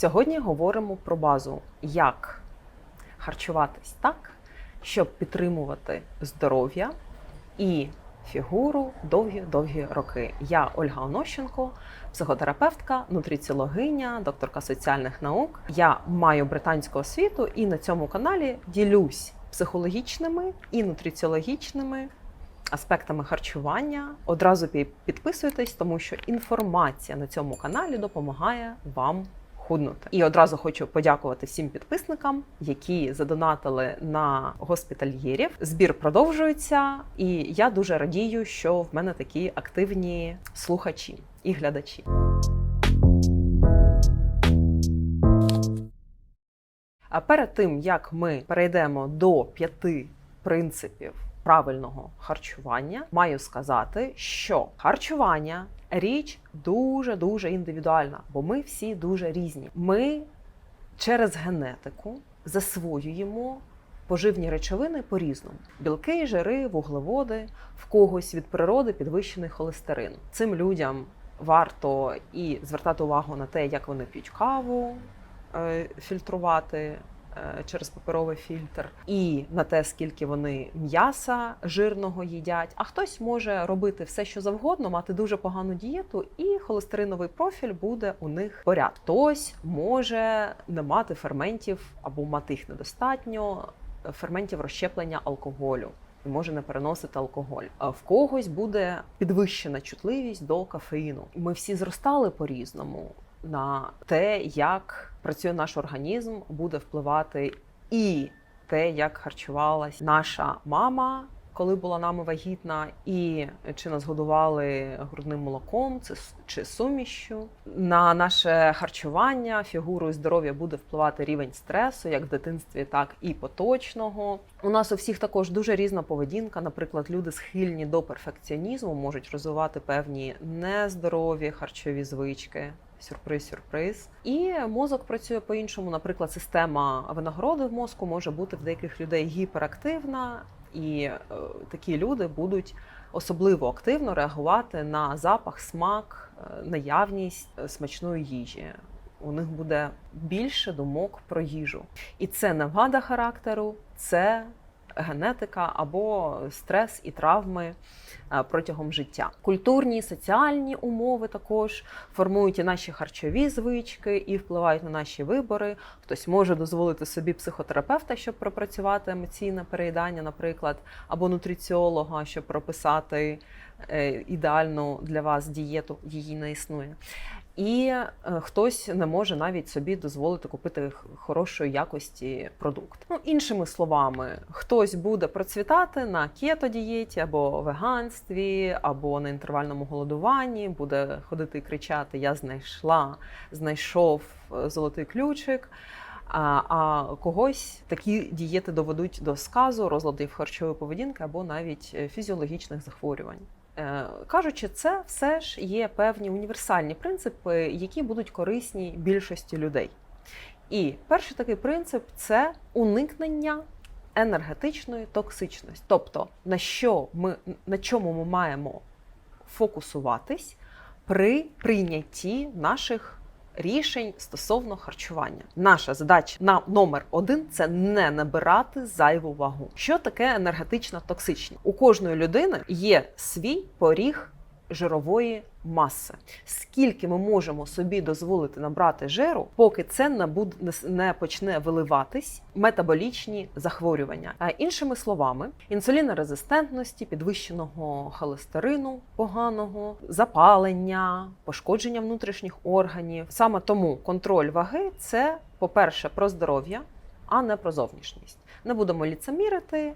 Сьогодні говоримо про базу, як харчуватись так, щоб підтримувати здоров'я і фігуру довгі-довгі роки. Я Ольга Онощенко, психотерапевтка, нутриціологиня, докторка соціальних наук. Я маю британську освіту і на цьому каналі ділюсь психологічними і нутриціологічними аспектами харчування. Одразу підписуйтесь, тому що інформація на цьому каналі допомагає вам худнути. І одразу хочу подякувати всім підписникам, які задонатили на госпітальєрів. Збір продовжується, і я дуже радію, що в мене такі активні слухачі і глядачі. А перед тим як ми перейдемо до п'яти принципів правильного харчування, маю сказати, що харчування річ дуже дуже індивідуальна, бо ми всі дуже різні. Ми через генетику засвоюємо поживні речовини по-різному: білки, жири, вуглеводи, в когось від природи підвищений холестерин. Цим людям варто і звертати увагу на те, як вони п'ють каву, е, фільтрувати через паперовий фільтр, і на те, скільки вони м'яса жирного їдять. А хтось може робити все, що завгодно, мати дуже погану дієту, і холестериновий профіль буде у них поряд. Хтось може не мати ферментів або мати їх недостатньо, е, ферментів розщеплення алкоголю. І може не переносити алкоголь. А в когось буде підвищена чутливість до кофеїну. Ми всі зростали по-різному на те, як працює наш організм, буде впливати і те, як харчувалась наша мама, коли була нами вагітна, і чи нас годували грудним молоком, чи сумішю. На наше харчування, фігуру і здоров'я буде впливати рівень стресу, як в дитинстві, так і поточного. У нас у всіх також дуже різна поведінка. Наприклад, люди схильні до перфекціонізму можуть розвивати певні нездорові харчові звички. Сюрприз, сюрприз. І мозок працює по-іншому. Наприклад, система винагороди в мозку може бути в деяких людей гіперактивна, і е, такі люди будуть особливо активно реагувати на запах, смак, е, наявність е, смачної їжі. У них буде більше думок про їжу. І це не вада характеру, це генетика або стрес і травми е, протягом життя. Культурні, соціальні умови також формують і наші харчові звички, і впливають на наші вибори. Хтось може дозволити собі психотерапевта, щоб пропрацювати емоційне переїдання, наприклад, або нутриціолога, щоб прописати е, ідеальну для вас дієту, її не існує. І е, хтось не може навіть собі дозволити купити хорошої якості продукт. Ну, іншими словами, хтось буде процвітати на кето-дієті або веганстві, або на інтервальному голодуванні, буде ходити і кричати: Я знайшла, знайшов е, золотий ключик. А, а когось такі дієти доведуть до сказу, розладів харчової поведінки або навіть е, фізіологічних захворювань. Е, Кажучи, це все ж є певні універсальні принципи, які будуть корисні більшості людей. І перший такий принцип це уникнення енергетичної токсичності. Тобто, на що ми на чому ми маємо фокусуватись при прийнятті наших рішень стосовно харчування. Наша задача на номер один це не набирати зайву вагу. Що таке енергетична токсичність? У кожної людини є свій поріг жирової маси. Скільки ми можемо собі дозволити набрати жиру, поки це не почне виливатись метаболічні захворювання. А іншими словами, інсулінорезистентності, підвищеного холестерину поганого, запалення, пошкодження внутрішніх органів. Саме тому контроль ваги це, по-перше, про здоров'я, а не про зовнішність. Не будемо ліцемірити.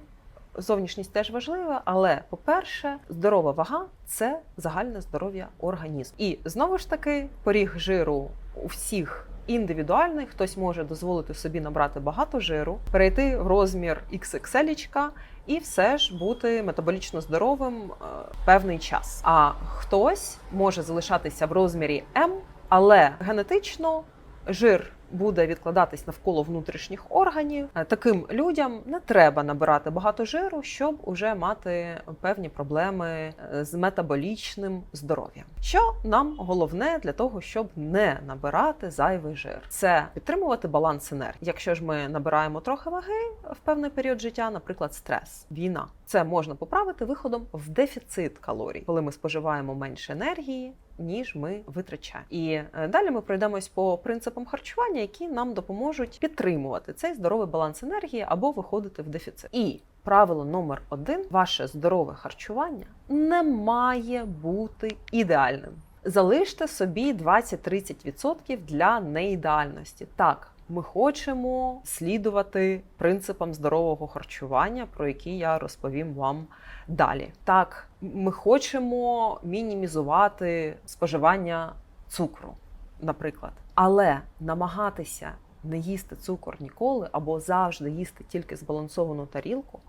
Зовнішність теж важлива, але по-перше, здорова вага це загальне здоров'я організму. І знову ж таки, поріг жиру у всіх індивідуальний. Хтось може дозволити собі набрати багато жиру, перейти в розмір XXL і все ж бути метаболічно здоровим е, певний час. А хтось може залишатися в розмірі М, але генетично жир буде відкладатись навколо внутрішніх органів. Е, Таким людям не треба набирати багато жиру, щоб уже мати певні проблеми е, з метаболічним здоров'ям. Що нам головне для того, щоб не набирати зайвий жир, це підтримувати баланс енергії. Якщо ж ми набираємо трохи ваги в певний період життя, наприклад, стрес, війна, це можна поправити виходом в дефіцит калорій, коли ми споживаємо менше енергії. Ніж ми витрачаємо, і е, далі ми пройдемось по принципам харчування, які нам допоможуть підтримувати цей здоровий баланс енергії або виходити в дефіцит. І правило номер один: ваше здорове харчування не має бути ідеальним. Залиште собі 20-30% для неідеальності. Так, ми хочемо слідувати принципам здорового харчування, про які я розповім вам далі. Так, ми хочемо мінімізувати споживання цукру, наприклад, але намагатися не їсти цукор ніколи або завжди їсти тільки збалансовану тарілку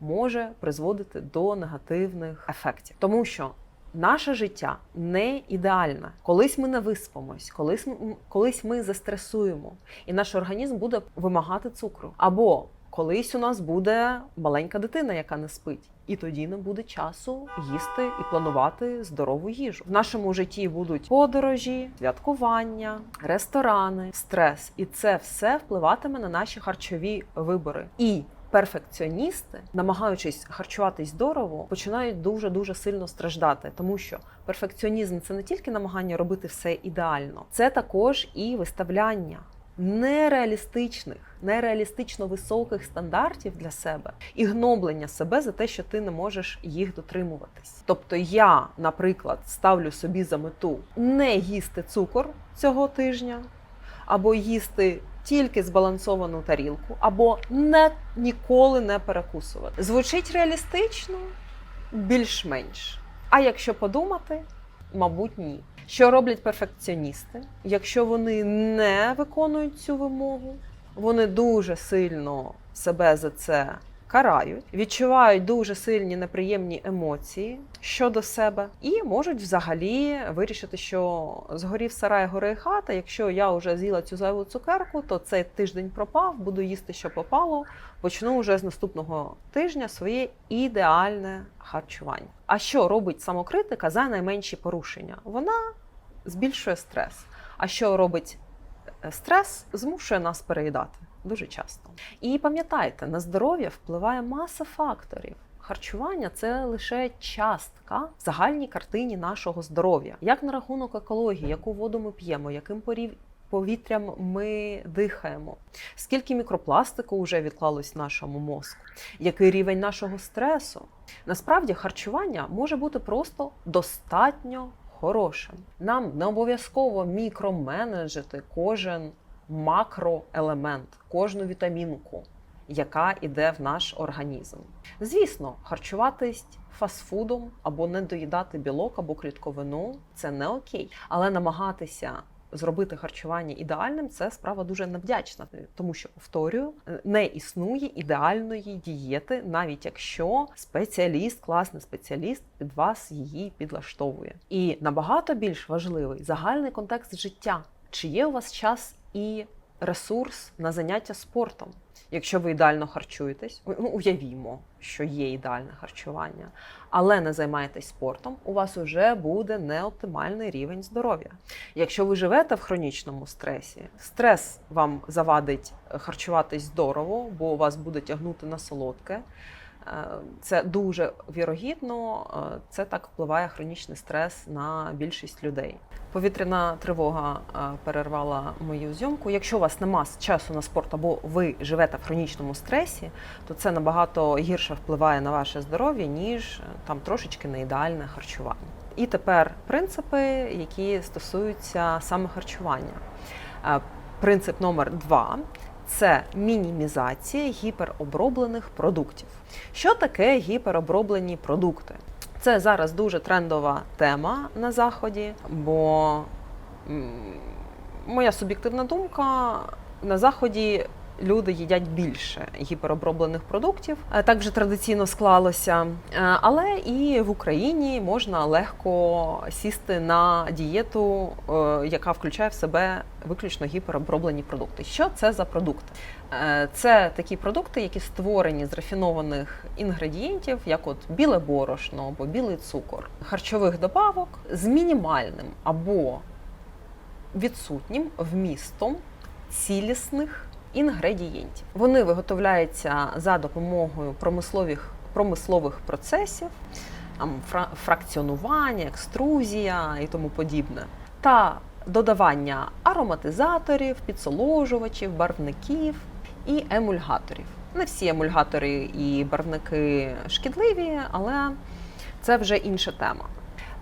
може призводити до негативних ефектів, тому що Наше життя не ідеальне. Колись ми не виспимось, колись ми, колись ми застресуємо, і наш організм буде вимагати цукру. Або колись у нас буде маленька дитина, яка не спить, і тоді не буде часу їсти і планувати здорову їжу. В нашому житті будуть подорожі, святкування, ресторани, стрес, і це все впливатиме на наші харчові вибори. І перфекціоністи, намагаючись харчуватись здорово, починають дуже дуже сильно страждати, тому що перфекціонізм це не тільки намагання робити все ідеально, це також і виставляння нереалістичних, нереалістично високих стандартів для себе і гноблення себе за те, що ти не можеш їх дотримуватись. Тобто, я, наприклад, ставлю собі за мету не їсти цукор цього тижня, або їсти тільки збалансовану тарілку, або не ніколи не перекусувати. Звучить реалістично, більш-менш. А якщо подумати, мабуть, ні. Що роблять перфекціоністи? Якщо вони не виконують цю вимогу, вони дуже сильно себе за це карають, відчувають дуже сильні неприємні емоції щодо себе, і можуть взагалі вирішити, що згорів сарай, гори хата. Якщо я вже з'їла цю зайву цукерку, то цей тиждень пропав, буду їсти, що попало. Почну вже з наступного тижня своє ідеальне харчування. А що робить самокритика за найменші порушення? Вона збільшує стрес. А що робить е, стрес? Змушує нас переїдати дуже часто. І пам'ятайте, на здоров'я впливає маса факторів. Харчування це лише частка в загальній картині нашого здоров'я. Як на рахунок екології, яку воду ми п'ємо, яким порів. Повітрям ми дихаємо, скільки мікропластику вже відклалось в нашому мозку, який рівень нашого стресу. Насправді харчування може бути просто достатньо хорошим. Нам не обов'язково мікроменеджити кожен макроелемент, кожну вітамінку, яка йде в наш організм. Звісно, харчуватись фастфудом або не доїдати білок або клітковину це не окей, але намагатися. Зробити харчування ідеальним це справа дуже невдячна, тому що повторюю, не існує ідеальної дієти, навіть якщо спеціаліст, класний спеціаліст під вас її підлаштовує. І набагато більш важливий загальний контекст життя. Чи є у вас час і ресурс на заняття спортом? Якщо ви ідеально харчуєтесь, ну уявімо, що є ідеальне харчування, але не займаєтесь спортом, у вас вже буде неоптимальний рівень здоров'я. Якщо ви живете в хронічному стресі, стрес вам завадить харчуватись здорово, бо у вас буде тягнути на солодке. Це дуже вірогідно, це так впливає хронічний стрес на більшість людей. Повітряна тривога перервала мою зйомку. Якщо у вас нема часу на спорт або ви живете в хронічному стресі, то це набагато гірше впливає на ваше здоров'я, ніж там трошечки неідеальне харчування. І тепер принципи, які стосуються саме харчування. Принцип номер два це мінімізація гіпероброблених продуктів. Що таке гіпероброблені продукти? Це зараз дуже трендова тема на заході, бо моя суб'єктивна думка на заході люди їдять більше гіпероброблених продуктів. Е, Так вже традиційно склалося. Е, Але і в Україні можна легко сісти на дієту, е, яка включає в себе виключно гіпероброблені продукти. Що це за продукти? Е, Це такі продукти, які створені з рафінованих інгредієнтів, як от біле борошно або білий цукор, харчових добавок з мінімальним або відсутнім вмістом цілісних інгредієнтів. Вони виготовляються за допомогою промислових, промислових процесів, там, фра- фракціонування, екструзія і тому подібне. Та додавання ароматизаторів, підсоложувачів, барвників і емульгаторів. Не всі емульгатори і барвники шкідливі, але це вже інша тема.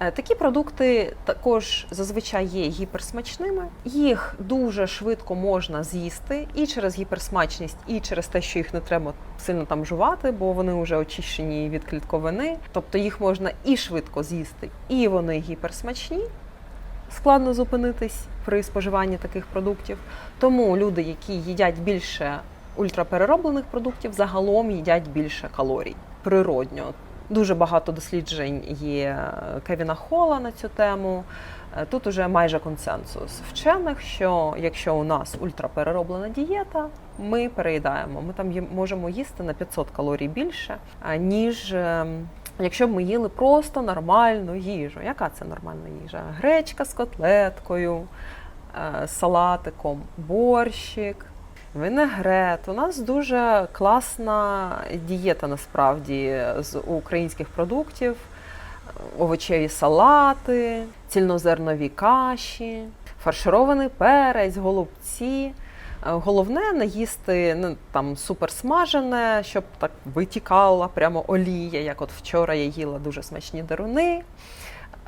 Е, Такі продукти також зазвичай є гіперсмачними. Їх дуже швидко можна з'їсти і через гіперсмачність, і через те, що їх не треба сильно там жувати, бо вони вже очищені від клітковини. Тобто їх можна і швидко з'їсти, і вони гіперсмачні. Складно зупинитись при споживанні таких продуктів. Тому люди, які їдять більше ультраперероблених продуктів, загалом їдять більше калорій природньо. Дуже багато досліджень є Кевіна Хола на цю тему. Е, Тут уже майже консенсус вчених, що якщо у нас ультраперероблена дієта, ми переїдаємо. Ми там можемо їсти на 500 калорій більше, е, ніж якщо б ми їли просто нормальну їжу. Яка це нормальна їжа? Гречка з котлеткою, е, салатиком, борщик. Винегрет. У нас дуже класна дієта насправді з українських продуктів, овочеві салати, цільнозернові каші, фарширований перець, голубці. Головне не їсти ну, там суперсмажене, щоб так витікала прямо олія. Як от вчора я їла дуже смачні деруни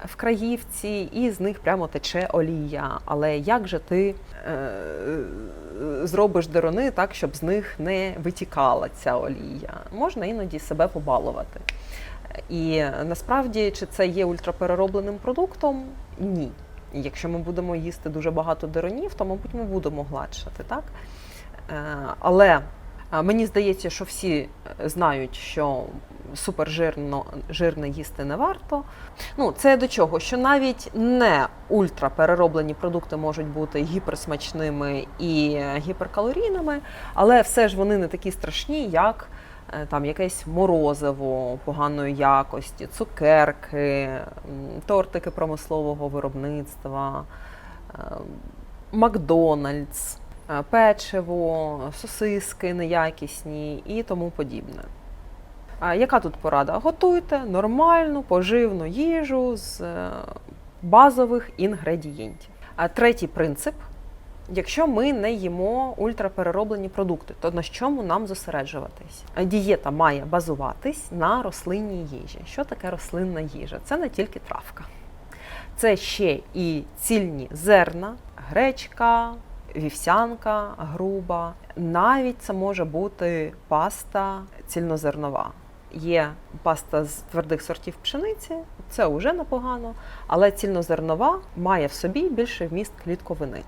в краївці, і з них прямо тече олія. Але як же ти е, зробиш деруни так, щоб з них не витікала ця олія? Можна іноді себе побалувати. І насправді, чи це є ультрапереробленим продуктом? Ні. Якщо ми будемо їсти дуже багато деронів, то, мабуть, ми будемо гладшати, так? Е, Але мені здається, що всі е, знають, що супержирно жирне їсти не варто. Ну, це до чого? Що навіть не ультраперероблені продукти можуть бути гіперсмачними і гіперкалорійними, але все ж вони не такі страшні, як е, там якесь морозиво поганої якості, цукерки, тортики промислового виробництва, е, Макдональдс, е, печиво, сосиски неякісні і тому подібне. Яка тут порада? Готуйте нормальну поживну їжу з е, базових інгредієнтів. А третій принцип: якщо ми не їмо ультраперероблені продукти, то на чому нам зосереджуватись? Дієта має базуватись на рослинній їжі. Що таке рослинна їжа? Це не тільки травка, це ще і цільні зерна, гречка, вівсянка груба. Навіть це може бути паста цільнозернова. Є паста з твердих сортів пшениці, це вже непогано, але цільнозернова має в собі більше вміст клітковини.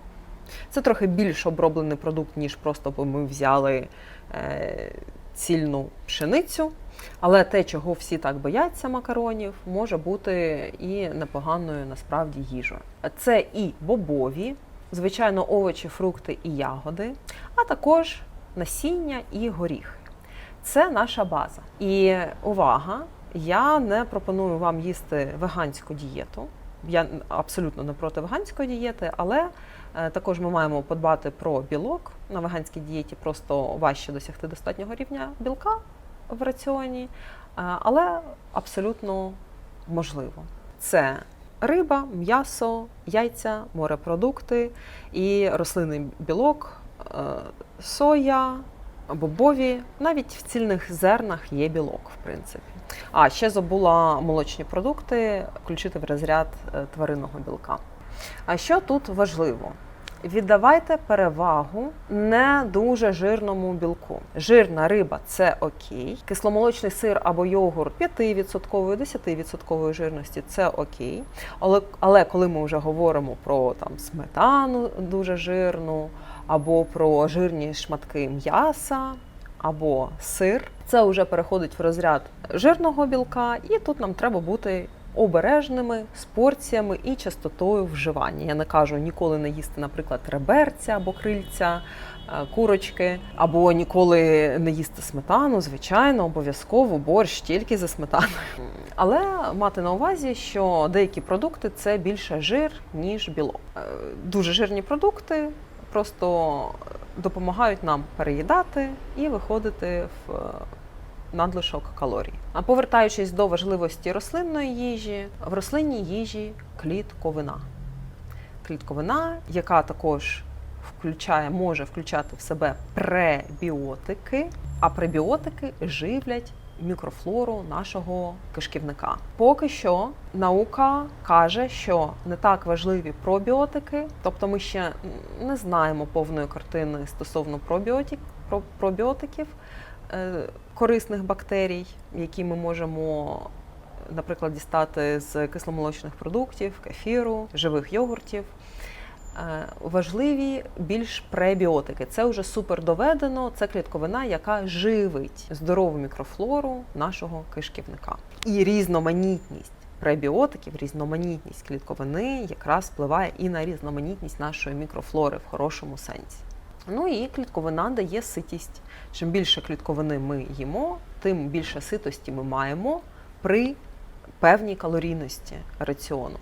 Це трохи більш оброблений продукт, ніж просто бо ми взяли е, цільну пшеницю. Але те, чого всі так бояться макаронів, може бути і непоганою насправді їжею. Це і бобові, звичайно, овочі, фрукти і ягоди, а також насіння і горіхи. Це наша база. І увага! Я не пропоную вам їсти веганську дієту. Я абсолютно не проти веганської дієти, але е, також ми маємо подбати про білок. На веганській дієті просто важче досягти достатнього рівня білка в раціоні, е, але абсолютно можливо. Це риба, м'ясо, яйця, морепродукти і рослинний білок, е, соя, бобові, навіть в цільних зернах є білок, в принципі. А ще забула молочні продукти включити в розряд е, тваринного білка. А що тут важливо? віддавайте перевагу не дуже жирному білку. Жирна риба це окей. Кисломолочний сир або йогурт 5%, 10% жирності це окей. Але, але коли ми вже говоримо про там сметану дуже жирну, або про жирні шматки м'яса, або сир, це вже переходить в розряд жирного білка, і тут нам треба бути обережними з порціями і частотою вживання. Я не кажу ніколи не їсти, наприклад, реберця або крильця, е, курочки, або ніколи не їсти сметану. Звичайно, обов'язково борщ тільки за сметаною. Але мати на увазі, що деякі продукти це більше жир, ніж білок. Е, Дуже жирні продукти просто допомагають нам переїдати і виходити в е, надлишок калорій. А повертаючись до важливості рослинної їжі, в рослинній їжі клітковина. Клітковина, яка також включає, може включати в себе пребіотики, а пребіотики живлять мікрофлору нашого кишківника. Поки що наука каже, що не так важливі пробіотики, тобто ми ще не знаємо повної картини стосовно пробіотик, про- пробіотиків е, корисних бактерій, які ми можемо. Наприклад, дістати з кисломолочних продуктів, кефіру, живих йогуртів. Е, Важливі більш пребіотики. Це вже супер доведено. Це клітковина, яка живить здорову мікрофлору нашого кишківника. І різноманітність пребіотиків, різноманітність клітковини якраз впливає і на різноманітність нашої мікрофлори в хорошому сенсі. Ну і клітковина дає ситість. Чим більше клітковини ми їмо, тим більше ситості ми маємо при певній калорійності раціону.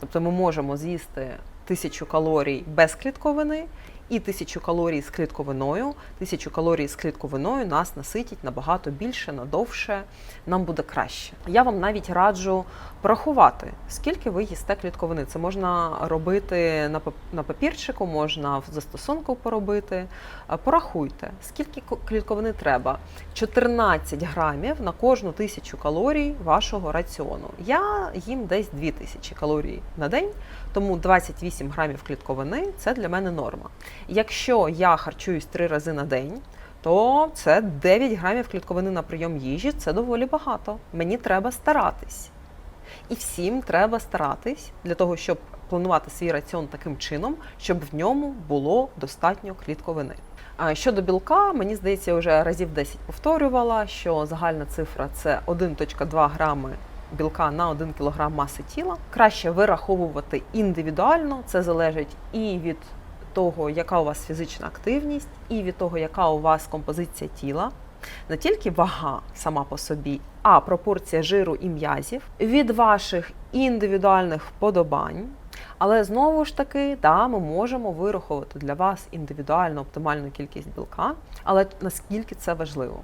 Тобто ми можемо з'їсти тисячу калорій без клітковини і тисячу калорій з клітковиною. Тисячу калорій з клітковиною нас наситить набагато більше, надовше, нам буде краще. Я вам навіть раджу порахувати, скільки ви їсте клітковини. Це можна робити на пап- папірчику, можна в застосунку поробити. Е, Порахуйте, скільки клітковини треба. 14 грамів на кожну тисячу калорій вашого раціону. Я їм десь 2000 калорій на день, тому 28 грамів клітковини це для мене норма. Якщо я харчуюсь 3 рази на день, то це 9 грамів клітковини на прийом їжі. Це доволі багато. Мені треба старатись. І всім треба старатись для того, щоб планувати свій раціон таким чином, щоб в ньому було достатньо клітковини. Щодо білка, мені здається, вже разів 10 повторювала, що загальна цифра це 1,2 грами білка на 1 кг маси тіла. Краще вираховувати індивідуально. Це залежить і від того, яка у вас фізична активність, і від того, яка у вас композиція тіла. Не тільки вага сама по собі, а пропорція жиру і м'язів від ваших індивідуальних вподобань. Але знову ж таки, да, ми можемо вирахувати для вас індивідуальну оптимальну кількість білка, але наскільки це важливо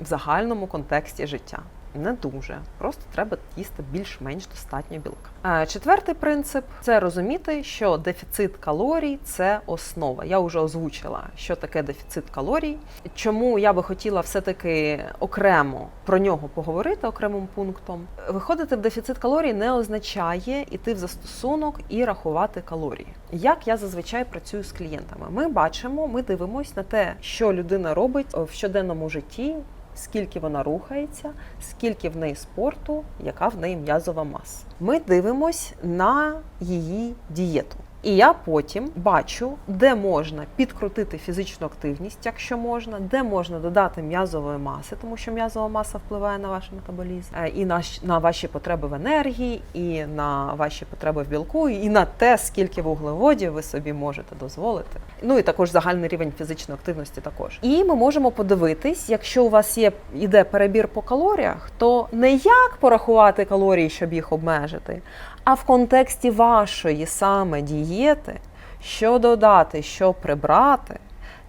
в загальному контексті життя? Не дуже. Просто треба їсти більш-менш достатньо білка. Четвертий принцип це розуміти, що дефіцит калорій це основа. Я вже озвучила, що таке дефіцит калорій. Чому я би хотіла все-таки окремо про нього поговорити окремим пунктом. Виходити в дефіцит калорій не означає іти в застосунок і рахувати калорії. Як я зазвичай працюю з клієнтами? Ми бачимо, ми дивимося на те, що людина робить в щоденному житті скільки вона рухається, скільки в неї спорту, яка в неї м'язова маса. Ми дивимось на її дієту. І я потім бачу, де можна підкрутити фізичну активність, якщо можна, де можна додати м'язової маси, тому що м'язова маса впливає на ваш метаболізм, е, і на, на ваші потреби в енергії, і на ваші потреби в білку, і на те, скільки вуглеводів ви собі можете дозволити. Ну і також загальний рівень фізичної активності також. І ми можемо подивитись, якщо у вас є іде перебір по калоріях, то не як порахувати калорії, щоб їх обмежити, а в контексті вашої саме дієти, що додати, що прибрати,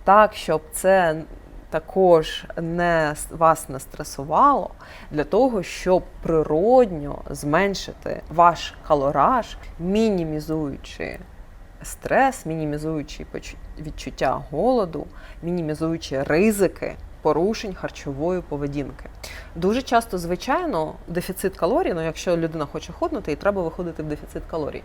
так, щоб це також не вас не стресувало, для того, щоб природньо зменшити ваш калораж, мінімізуючи стрес, мінімізуючи відчуття голоду, мінімізуючи ризики порушень харчової поведінки. Дуже часто, звичайно, дефіцит калорій, ну якщо людина хоче худнути, і треба виходити в дефіцит калорій.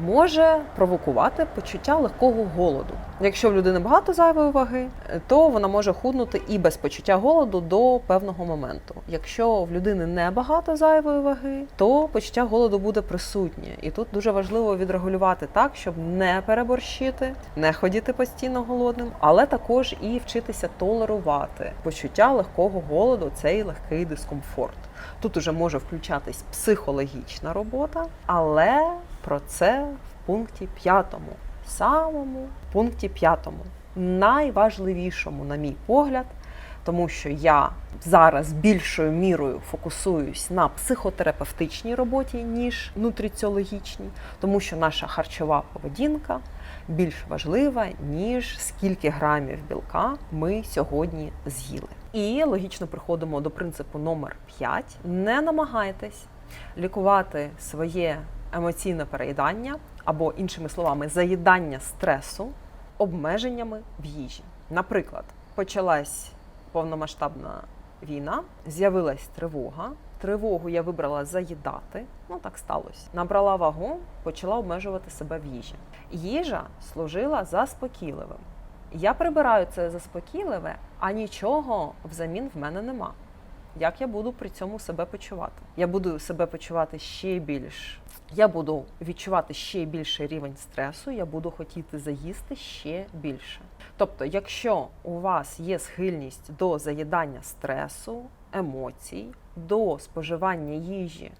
Може провокувати почуття легкого голоду. Якщо в людини багато зайвої ваги, то вона може худнути і без почуття голоду до певного моменту. Якщо в людини не багато зайвої ваги, то почуття голоду буде присутнє. І тут дуже важливо відрегулювати так, щоб не переборщити, не ходіти постійно голодним, але також і вчитися толерувати почуття легкого голоду, цей легкий дискомфорт. Тут уже може включатись психологічна робота, але про це в пункті п'ятому, самому пункті п'ятому, найважливішому, на мій погляд, тому що я зараз більшою мірою фокусуюсь на психотерапевтичній роботі, ніж нутриціологічній, тому що наша харчова поведінка більш важлива, ніж скільки грамів білка ми сьогодні з'їли. І логічно приходимо до принципу номер 5. Не намагайтесь лікувати своє емоційне переїдання або, іншими словами, заїдання стресу обмеженнями в їжі. Наприклад, почалась повномасштабна війна, з'явилась тривога. Тривогу я вибрала заїдати, ну так сталося. Набрала вагу, почала обмежувати себе в їжі. Їжа служила заспокійливим. Я прибираю це заспокійливе, а нічого взамін в мене нема. Як я буду при цьому себе почувати? Я буду себе почувати ще більш. Я буду відчувати ще більший рівень стресу, я буду хотіти заїсти ще більше. Тобто, якщо у вас є схильність до заїдання стресу, емоцій, до споживання їжі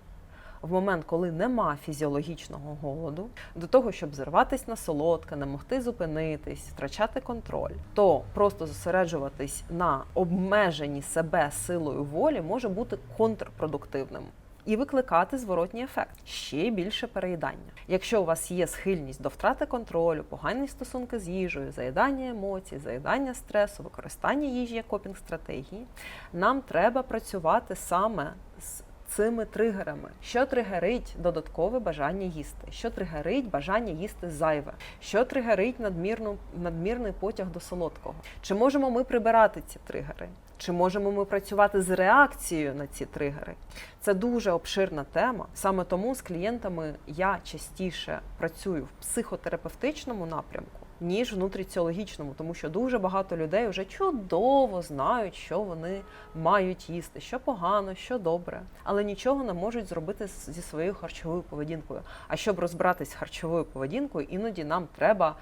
в момент, коли нема фізіологічного голоду, до того, щоб зриватись на солодке, не могти зупинитись, втрачати контроль, то просто зосереджуватись на обмеженні себе силою волі може бути контрпродуктивним. І викликати зворотній ефект ще більше переїдання. Якщо у вас є схильність до втрати контролю, погані стосунки з їжею, заїдання емоцій, заїдання стресу, використання їжі як копінг стратегії, нам треба працювати саме з цими тригерами, що тригерить додаткове бажання їсти, що тригерить бажання їсти зайве, що тригерить надмірну надмірний потяг до солодкого. Чи можемо ми прибирати ці тригери? Чи можемо ми працювати з реакцією на ці тригери? Це дуже обширна тема. Саме тому з клієнтами я частіше працюю в психотерапевтичному напрямку. Ніж в нутриціологічному, тому що дуже багато людей вже чудово знають, що вони мають їсти, що погано, що добре, але нічого не можуть зробити зі своєю харчовою поведінкою. А щоб розбиратись з харчовою поведінкою, іноді нам треба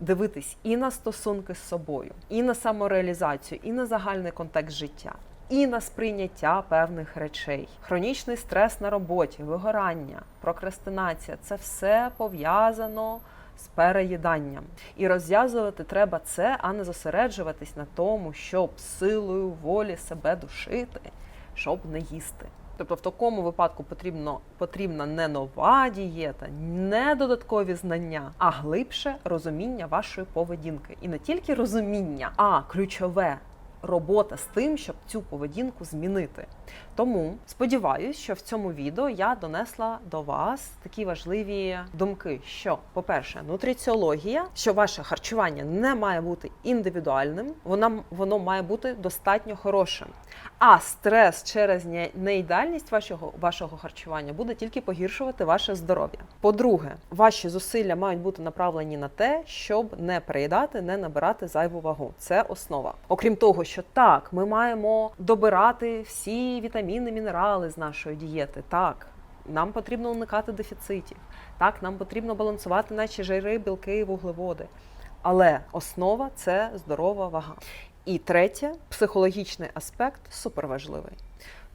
дивитись і на стосунки з собою, і на самореалізацію, і на загальний контекст життя, і на сприйняття певних речей. Хронічний стрес на роботі, вигорання, прокрастинація це все пов'язано. З переїданням і розв'язувати треба це, а не зосереджуватись на тому, щоб силою волі себе душити, щоб не їсти. Тобто в такому випадку потрібно потрібна не нова дієта, не додаткові знання, а глибше розуміння вашої поведінки. І не тільки розуміння, а ключове робота з тим, щоб цю поведінку змінити. Тому сподіваюся, що в цьому відео я донесла до вас такі важливі думки: що, по-перше, нутриціологія, що ваше харчування не має бути індивідуальним, воно, воно має бути достатньо хорошим. А стрес через неідеальність вашого вашого харчування буде тільки погіршувати ваше здоров'я. По-друге, ваші зусилля мають бути направлені на те, щоб не переїдати, не набирати зайву вагу. Це основа. Окрім того, що так, ми маємо добирати всі вітаміни, мінерали з нашої дієти. Так, нам потрібно уникати дефіцитів. Так, нам потрібно балансувати наші жири, білки і вуглеводи. Але основа це здорова вага. І третє, психологічний аспект суперважливий.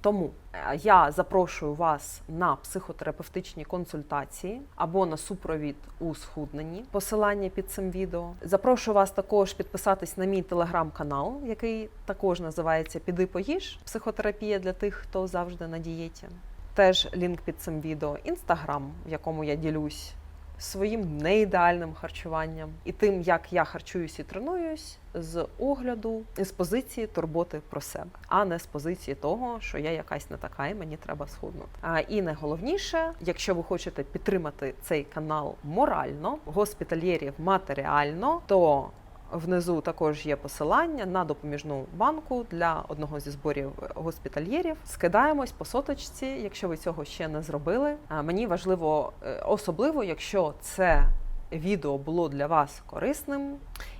Тому я запрошую вас на психотерапевтичні консультації або на супровід у схудненні. Посилання під цим відео. Запрошую вас також підписатись на мій телеграм-канал, який також називається Піди поїж психотерапія для тих, хто завжди на дієті. Теж лінк під цим відео, інстаграм, в якому я ділюсь своїм неідеальним харчуванням і тим, як я харчуюсь і тренуюсь, з огляду з позиції турботи про себе, а не з позиції того, що я якась не така, і мені треба схуднути. А і найголовніше, якщо ви хочете підтримати цей канал морально, госпітальєрів матеріально, то Внизу також є посилання на допоміжну банку для одного зі зборів госпітальєрів. Скидаємось по соточці, якщо ви цього ще не зробили. Мені важливо, е, особливо, якщо це відео було для вас корисним.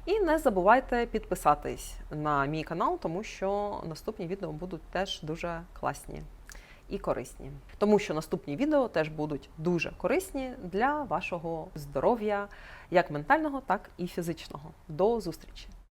І не забувайте підписатись на мій канал, тому що наступні відео будуть теж дуже класні і корисні. Тому що наступні відео теж будуть дуже корисні для вашого здоров'я, як ментального, так і фізичного. До зустрічі!